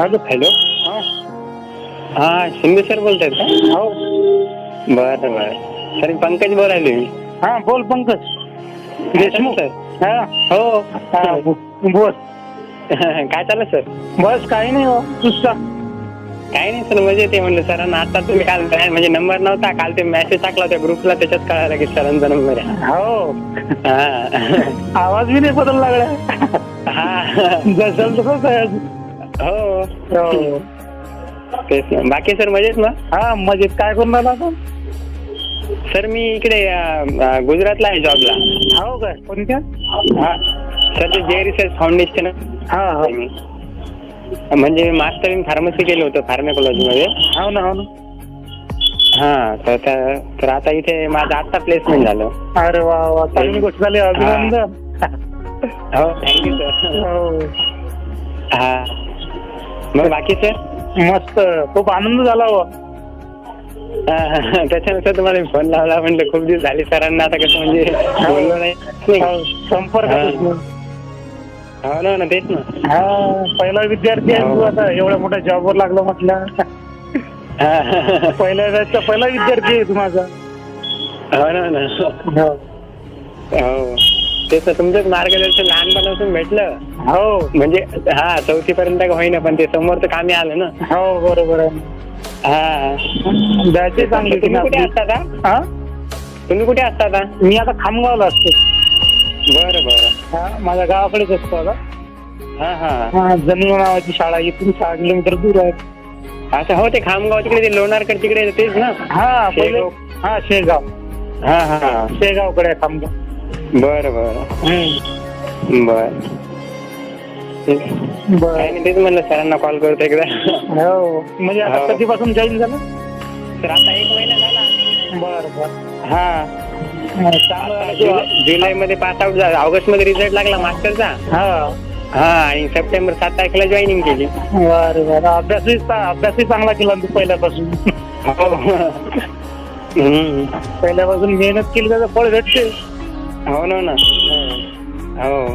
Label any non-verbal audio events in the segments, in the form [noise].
Hello hello. हा. हा Shinde sir बोलतायत का? हो. बरं बरं. सर मी पंकज बोलायलो मी. हा बोल पंकज. देशमुख सर. हा. हो. हा बो- बोल. [laughs] काय चाललं सर? बस काही नाही हो. सांग. काही नाही सर म्हणजे ते म्हणलं सरांना. आता तुम्ही काल काय म्हणजे नंबर नव्हता. काल ते मेसेज टाकला होता ग्रुपला त्याच्यात कळालं की सरांचा नंबर आहे. हो. हा. आवाज बी नाही बदल लागला हा. जसं तसंच आहे अजून. हो. हो. तेच ना. बाकी सर मजेत ना? हा मजेत. काय करून राहिला आपण? सर मी इकडे अं, अं, गुजरातला आहे जॉबला. हो काय कोणत्या? हा. सर ते जे रिसर्च फाउंडेशन हा हा. मी म्हणजे मास्टर इन फार्मसी केलं होतं फार्मेकोलॉजीमध्ये. हो ना हो ना. हा तर त्या- तर आता इथे माझं आत्ता प्लेसमेंट झालं. अरे वा वा. चांगली गोष्ट झाली. अभिनंदन. हो थँक्यू सर हो. हा. बाकी सर मस्त. खूप आनंद झाला हो. त्याच्यानंतर तुम्हाला मी फोन लावला. म्हणलं खूप दिवस झाले सरांना. आता कसं म्हणजे बोललो नाही. नाही का? हो. हो ना हो ना. तेच ना. हा पहिला विद्यार्थी आहे तू आता. एवढ्या मोठ्या जॉबवर लागला म्हटलं. हा. पहिल्या बॅचचा पहिला विद्यार्थी आहे तू माझा. हो ना हो ना. हो. हो. तेच तुमचंच मार्गदर्शन लहानपणापासून भेटलं. हो. म्हणजे हा चौथी पर्यंत होईना पण ते समोर तर कामी आलं ना. हो बरोबर आहे. हा. बॅच चांगली तुम्ही कुठे. असता आता? हा? तुम्ही कुठे असता आता? मी आता खामगावला असतो. बरं बरं. हा माझ्या गावाकडेच असतो आता. हा हा. हा जनिव नावाची शाळा इथून सहा किलोमीटर दूर आहे. अच्छा हो ते खामगाव तिकडे ते लोणारकडे तिकडे तेच ना? हा पहिले शेगाव. हा शेगाव. हा हा. शेगावकडे आहे खामगाव. बरं बरं. बरं. तेच. काय बरं. नाही तेच म्हणलं सरांना कॉल करतो एकदा. हो. म्हणजे आता हो. कधीपासून जॉईन झालं तर आता एक महिना झाला. बरं बरं. हा. हा, चांगलं जुलै मध्ये पास आउट झाला. ऑगस्टमध्ये रिझल्ट लागला मास्टरचा. हा. हा आणि सप्टेंबर सात तारखेला जॉईनिंग केली. बरं बरं. अभ्यासही चा- अभ्यासही चांगला केला तू पहिल्यापासून. हो. [laughs] हम्म. पहिल्यापासून मेहनत केली त्याचं फळ भेटते. हो ना हो ना. हो.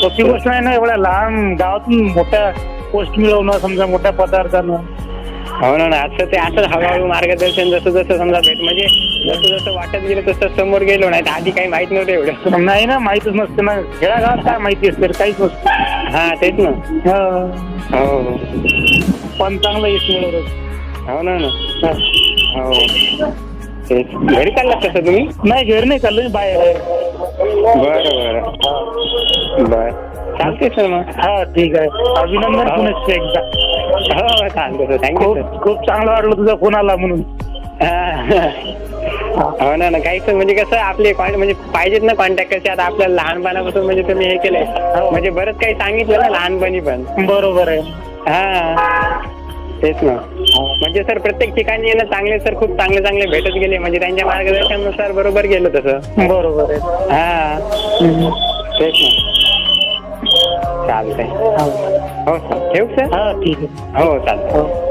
सोपी गोष्ट नाही ना एवढ्या लहान गावातून मोठ्या पोस्ट मिळवणं समजा मोठ्या पदार्थानं. हो ना ना. असं ते असं हळूहळू मार्गदर्शन जसं जसं समजा भेट म्हणजे जसं जसं वाटत गेलं तसं समोर गेलो नाही तर आधी काही माहीत नव्हतं एवढं. नाही ना माहितच नसते ना. खेळा गावात काय माहिती असते काहीच नसते. हा तेच ना. हा. हो. पण चांगलं यश मिळवलं. हो ना ना. हा. हो घरी चाललात कसं तुम्ही? नाही घरी नाही चाललं बाहेर आहे. बरं बरं. बरं. चालते सर मग. हा ठीक आहे. अभिनंदन हो. पुनश्च एकदा. हो हो चालते सर. थँक्यू खूप सर. खूप चांगलं वाटलं तुझा फोन आला म्हणून. हो. ना ना. काही सर म्हणजे कसं आपले म्हणजे पाहिजेत ना कॉन्टॅक्ट कसे आता आपल्याला लहानपणापासून म्हणजे तुम्ही हे केलंय. म्हणजे बरंच काही सांगितलं ना लहानपणी पण. बरोबर आहे. हा. तेच ना. म्हणजे सर प्रत्येक ठिकाणी आहे ना चांगले सर खूप चांगले चांगले भेटत गेले. म्हणजे त्यांच्या मार्गदर्शनानुसार बरोबर गेलो तसं. बरोबर आहे. हा. तेच ना. चालतंय. हा. हो सर ठेवू सर? हा ठीक आहे. हो चालतंय. हो.